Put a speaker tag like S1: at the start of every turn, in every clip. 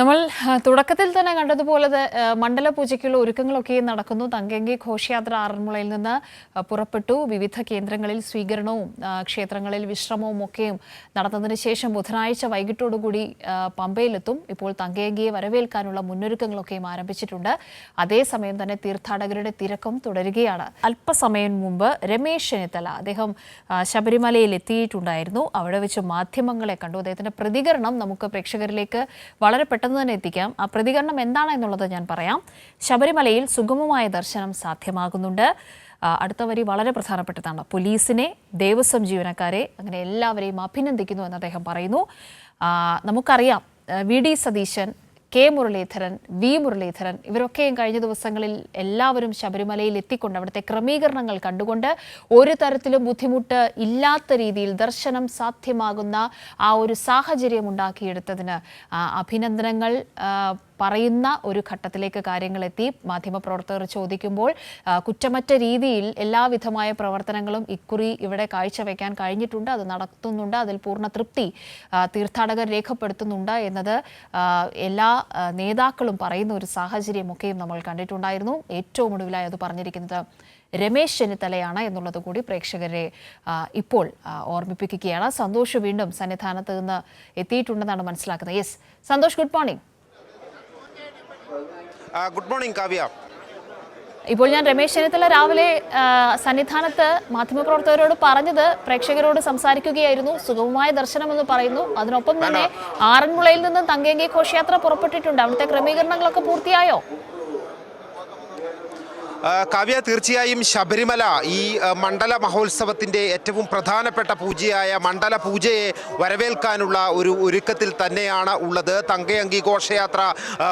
S1: നമ്മൾ തുടക്കത്തിൽ തന്നെ കണ്ടതുപോലെ മണ്ഡല പൂജയ്ക്കുള്ള ഒരുക്കങ്ങളൊക്കെ നടക്കുന്നു തങ്കങ്കി ഘോഷയാത്ര ആറന്മുളയിൽ നിന്ന് പുറപ്പെട്ടു വിവിധ കേന്ദ്രങ്ങളിൽ സ്വീകരണവും ക്ഷേത്രങ്ങളിൽ വിശ്രമവും ഒക്കെയും നടന്നതിന് ശേഷം ബുധനാഴ്ച വൈകിട്ടോടുകൂടി പമ്പയിലെത്തും ഇപ്പോൾ തങ്കയങ്കിയെ വരവേൽക്കാനുള്ള മുന്നൊരുക്കങ്ങളൊക്കെയും ആരംഭിച്ചിട്ടുണ്ട് അതേസമയം തന്നെ തീർത്ഥാടകരുടെ തിരക്കും തുടരുകയാണ് അല്പസമയം മുമ്പ് രമേശ് ചെന്നിത്തല അദ്ദേഹം ശബരിമലയിൽ എത്തിയിട്ടുണ്ടായിരുന്നു അവിടെ വെച്ച് മാധ്യമങ്ങളെ കണ്ടു അദ്ദേഹത്തിൻ്റെ പ്രതികരണം നമുക്ക് പ്രേക്ഷകരിലേക്ക് വളരെ പെട്ടെന്ന് തന്നെ എത്തിക്കാം ആ പ്രതികരണം എന്താണ് എന്നുള്ളത് ഞാൻ പറയാം ശബരിമലയിൽ സുഗമമായ ദർശനം സാധ്യമാകുന്നുണ്ട് അടുത്ത വരി വളരെ പ്രധാനപ്പെട്ടതാണ് പോലീസിനെ ദേവസ്വം ജീവനക്കാരെ അങ്ങനെ എല്ലാവരെയും അഭിനന്ദിക്കുന്നു എന്ന് അദ്ദേഹം പറയുന്നു നമുക്കറിയാം V D Satheesan K Muraleedharan V Muraleedharan ഇവരൊക്കെയും കഴിഞ്ഞ ദിവസങ്ങളിൽ എല്ലാവരും ശബരിമലയിൽ എത്തിക്കൊണ്ട് അവിടുത്തെ ക്രമീകരണങ്ങൾ കണ്ടുകൊണ്ട് ഒരു തരത്തിലും ബുദ്ധിമുട്ട് ഇല്ലാത്ത രീതിയിൽ ദർശനം സാധ്യമാകുന്ന ആ ഒരു സാഹചര്യം ഉണ്ടാക്കിയെടുത്തതിന് അഭിനന്ദനങ്ങൾ പറയുന്ന ഒരു ഘട്ടത്തിലേക്ക് കാര്യങ്ങളെത്തി മാധ്യമപ്രവർത്തകർ ചോദിക്കുമ്പോൾ കുറ്റമറ്റ രീതിയിൽ എല്ലാവിധമായ പ്രവർത്തനങ്ങളും ഇക്കുറി ഇവിടെ കാഴ്ചവെക്കാൻ കഴിഞ്ഞിട്ടുണ്ട് അത് നടത്തുന്നുണ്ട് അതിൽ പൂർണ്ണ തൃപ്തി തീർത്ഥാടകർ രേഖപ്പെടുത്തുന്നുണ്ട് എന്നത് എല്ലാ നേതാക്കളും പറയുന്ന ഒരു സാഹചര്യമൊക്കെയും നമ്മൾ കണ്ടിട്ടുണ്ടായിരുന്നു ഏറ്റവും ഒടുവിലായി അത് പറഞ്ഞിരിക്കുന്നത് രമേശ് ചെന്നിത്തലയാണ് എന്നുള്ളത് കൂടി പ്രേക്ഷകരെ ഇപ്പോൾ ഓർമ്മിപ്പിക്കുകയാണ് സന്തോഷ് വീണ്ടും സന്നിധാനത്ത് നിന്ന് എത്തിയിട്ടുണ്ടെന്നാണ് മനസ്സിലാക്കുന്നത് yes Santhosh good morning
S2: good morning Kavya
S1: ഇപ്പോൾ ഞാൻ രമേശ് ചെന്നിത്തല രാവിലെ സന്നിധാനത്ത് മാധ്യമപ്രവർത്തകരോട് പറഞ്ഞത് പ്രേക്ഷകരോട് സംസാരിക്കുകയായിരുന്നു സുഗമമായ എന്ന് പറയുന്നു അതിനൊപ്പം തന്നെ ആറന്മുളയിൽ നിന്ന് തങ്കേങ്കി ഘോഷയാത്ര പുറപ്പെട്ടിട്ടുണ്ട് അവിടുത്തെ ക്രമീകരണങ്ങളൊക്കെ പൂർത്തിയായോ
S2: കാവ്യ തീർച്ചയായും ശബരിമല ഈ മണ്ഡല മഹോത്സവത്തിൻ്റെ ഏറ്റവും പ്രധാനപ്പെട്ട പൂജയായ മണ്ഡല പൂജയെ വരവേൽക്കാനുള്ള ഒരു ഒരുക്കത്തിൽ തന്നെയാണ് ഉള്ളത് തങ്കയങ്കി ഘോഷയാത്ര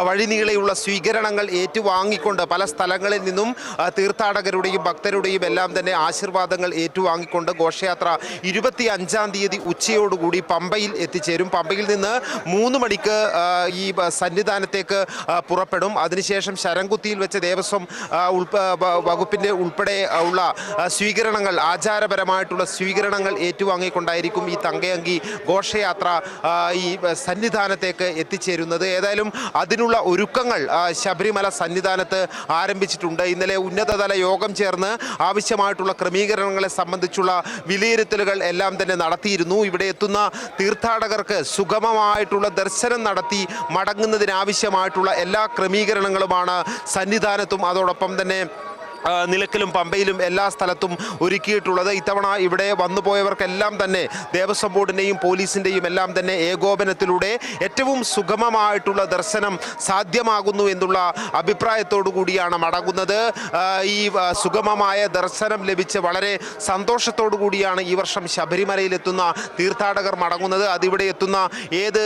S2: വഴിനീളെയുള്ള സ്വീകരണങ്ങൾ ഏറ്റുവാങ്ങിക്കൊണ്ട് പല സ്ഥലങ്ങളിൽ നിന്നും തീർത്ഥാടകരുടെയും ഭക്തരുടെയും എല്ലാം തന്നെ ആശീർവാദങ്ങൾ ഏറ്റുവാങ്ങിക്കൊണ്ട് ഘോഷയാത്ര ഇരുപത്തി അഞ്ചാം തീയതി ഉച്ചയോടുകൂടി പമ്പയിൽ എത്തിച്ചേരും പമ്പയിൽ നിന്ന് മൂന്ന് മണിക്ക് ഈ സന്നിധാനത്തേക്ക് പുറപ്പെടും അതിനുശേഷം ശരംകുത്തിയിൽ വെച്ച് ദേവസ്വം ഉൾപ്പെ വകുപ്പിൻ്റെ ഉൾപ്പെടെ ഉള്ള സ്വീകരണങ്ങൾ ആചാരപരമായിട്ടുള്ള സ്വീകരണങ്ങൾ ഏറ്റുവാങ്ങിക്കൊണ്ടായിരിക്കും ഈ തങ്കയങ്കി ഘോഷയാത്ര ഈ സന്നിധാനത്തേക്ക് എത്തിച്ചേരുന്നത് ഏതായാലും അതിനുള്ള ഒരുക്കങ്ങൾ ശബരിമല സന്നിധാനത്ത് ആരംഭിച്ചിട്ടുണ്ട് ഇന്നലെ ഉന്നതതല യോഗം ചേർന്ന് ആവശ്യമായിട്ടുള്ള ക്രമീകരണങ്ങളെ സംബന്ധിച്ചുള്ള വിലയിരുത്തലുകൾ എല്ലാം തന്നെ നടത്തിയിരുന്നു ഇവിടെ എത്തുന്ന തീർത്ഥാടകർക്ക് സുഗമമായിട്ടുള്ള ദർശനം നടത്തി മടങ്ങുന്നതിനാവശ്യമായിട്ടുള്ള എല്ലാ ക്രമീകരണങ്ങളുമാണ് സന്നിധാനത്തും അതോടൊപ്പം തന്നെ നിലക്കലും പമ്പയിലും എല്ലാ സ്ഥലത്തും ഒരുക്കിയിട്ടുള്ളത് ഇത്തവണ ഇവിടെ വന്നു പോയവർക്കെല്ലാം തന്നെ ദേവസ്വം ബോർഡിൻ്റെയും പോലീസിൻ്റെയും എല്ലാം തന്നെ ഏകോപനത്തിലൂടെ ഏറ്റവും സുഗമമായിട്ടുള്ള ദർശനം സാധ്യമാകുന്നു എന്നുള്ള അഭിപ്രായത്തോടു കൂടിയാണ് മടങ്ങുന്നത് ഈ സുഗമമായ ദർശനം ലഭിച്ച് വളരെ സന്തോഷത്തോടു കൂടിയാണ് ഈ വർഷം ശബരിമലയിലെത്തുന്ന തീർത്ഥാടകർ മടങ്ങുന്നത് അതിവിടെ എത്തുന്ന ഏത്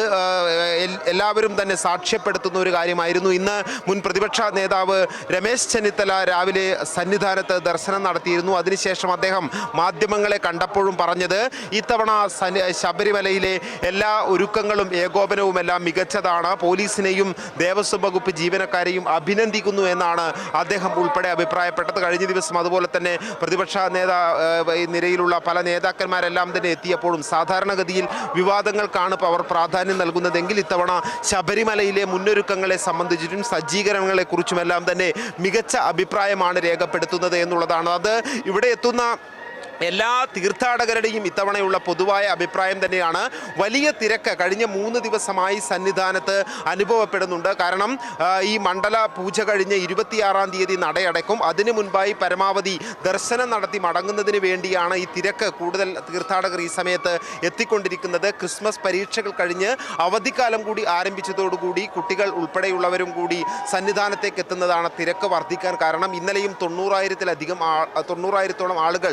S2: എല്ലാവരും തന്നെ സാക്ഷ്യപ്പെടുത്തുന്ന ഒരു കാര്യമായിരുന്നു ഇന്ന് മുൻ പ്രതിപക്ഷ നേതാവ് രമേശ് ചെന്നിത്തല രാവിലെ സന്നിധാനത്ത് ദർശനം നടത്തിയിരുന്നു അതിനുശേഷം അദ്ദേഹം മാധ്യമങ്ങളെ കണ്ടപ്പോഴും പറഞ്ഞത് ഇത്തവണ ശബരിമലയിലെ എല്ലാ ഒരുക്കങ്ങളും ഏകോപനവും എല്ലാം മികച്ചതാണ് പോലീസിനെയും ദേവസ്വം വകുപ്പ് ജീവനക്കാരെയും അഭിനന്ദിക്കുന്നു എന്നാണ് അദ്ദേഹം ഉൾപ്പെടെ അഭിപ്രായപ്പെട്ടത് കഴിഞ്ഞ ദിവസം അതുപോലെ തന്നെ പ്രതിപക്ഷ നേതാ നിരയിലുള്ള പല നേതാക്കന്മാരെല്ലാം തന്നെ എത്തിയപ്പോഴും സാധാരണഗതിയിൽ വിവാദങ്ങൾക്കാണ് അവർ പ്രാധാന്യം നൽകുന്നതെങ്കിൽ ഇത്തവണ ശബരിമലയിലെ മുന്നൊരുക്കങ്ങളെ സംബന്ധിച്ചിട്ടും സജ്ജീകരണങ്ങളെക്കുറിച്ചുമെല്ലാം തന്നെ മികച്ച അഭിപ്രായമാണ് രേഖ രേഖപ്പെടുത്തുന്നത് എന്നുള്ളതാണ് അത് ഇവിടെ എത്തുന്ന എല്ലാ തീർത്ഥാടകരുടെയും ഇത്തവണയുള്ള പൊതുവായ അഭിപ്രായം തന്നെയാണ് വലിയ തിരക്ക് കഴിഞ്ഞ മൂന്ന് ദിവസമായി സന്നിധാനത്ത് അനുഭവപ്പെടുന്നുണ്ട് കാരണം ഈ മണ്ഡല പൂജ കഴിഞ്ഞ് ഇരുപത്തിയാറാം തീയതി നടയടക്കും അതിനു മുൻപായി പരമാവധി ദർശനം നടത്തി മടങ്ങുന്നതിന് വേണ്ടിയാണ് ഈ തിരക്ക് കൂടുതൽ തീർത്ഥാടകർ ഈ സമയത്ത് എത്തിക്കൊണ്ടിരിക്കുന്നത് ക്രിസ്മസ് പരീക്ഷകൾ കഴിഞ്ഞ് അവധിക്കാലം കൂടി ആരംഭിച്ചതോടുകൂടി കുട്ടികൾ ഉൾപ്പെടെയുള്ളവരും കൂടി സന്നിധാനത്തേക്ക് എത്തുന്നതാണ് തിരക്ക് വർദ്ധിക്കാൻ കാരണം ഇന്നലെയും തൊണ്ണൂറായിരത്തിലധികം തൊണ്ണൂറായിരത്തോളം ആളുകൾ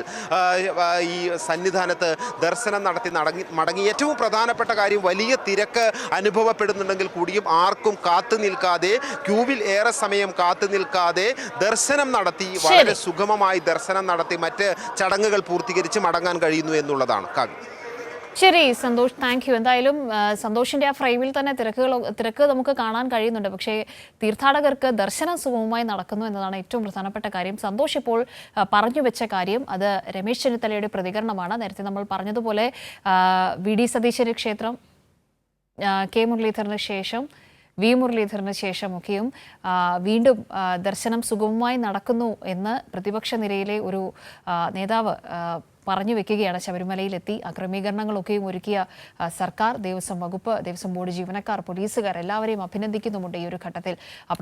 S2: ഈ സന്നിധാനത്ത് ദർശനം നടത്തി നടങ്ങി മടങ്ങി ഏറ്റവും പ്രധാനപ്പെട്ട കാര്യം വലിയ തിരക്ക് അനുഭവപ്പെടുന്നുണ്ടെങ്കിൽ കൂടിയും ആർക്കും കാത്തു നിൽക്കാതെ ക്യൂവിൽ ഏറെ സമയം കാത്തു നിൽക്കാതെ ദർശനം നടത്തി വളരെ സുഗമമായി ദർശനം നടത്തി മറ്റ് ചടങ്ങുകൾ പൂർത്തീകരിച്ച് മടങ്ങാൻ കഴിയുന്നു എന്നുള്ളതാണ് കാവ്യം
S1: ശരി സന്തോഷ് താങ്ക് യു എന്തായാലും സന്തോഷിന്റെ ആ ഫ്രെയിമിൽ തന്നെ തിരക്കുകൾ തിരക്ക് നമുക്ക് കാണാൻ കഴിയുന്നുണ്ട് പക്ഷേ തീർത്ഥാടകർക്ക് ദർശനം സുഗമമായി നടക്കുന്നു എന്നതാണ് ഏറ്റവും പ്രധാനപ്പെട്ട കാര്യം സന്തോഷ് ഇപ്പോൾ പറഞ്ഞു വെച്ച കാര്യം അത് രമേശ് ചെന്നിത്തലയുടെ പ്രതികരണമാണ് നേരത്തെ നമ്മൾ പറഞ്ഞതുപോലെ വി ഡി സതീശന് ക്ഷേത്രം കെ മുരളീധറിന് ശേഷം വി മുരളീധറിന് ശേഷമൊക്കെയും വീണ്ടും ദർശനം സുഗമമായി നടക്കുന്നു എന്ന് പ്രതിപക്ഷ നിരയിലെ ഒരു നേതാവ് പറഞ്ഞു വെക്കുകയാണ് ശബരിമലയിലെത്തി അക്രമീകരണങ്ങളൊക്കെയും ഒരുക്കിയ സർക്കാർ ദേവസ്വം വകുപ്പ് ദേവസ്വം ബോർഡ് ജീവനക്കാർ പോലീസുകാർ എല്ലാവരെയും അഭിനന്ദിക്കുന്നുമുണ്ട് ഈ ഒരു ഘട്ടത്തിൽ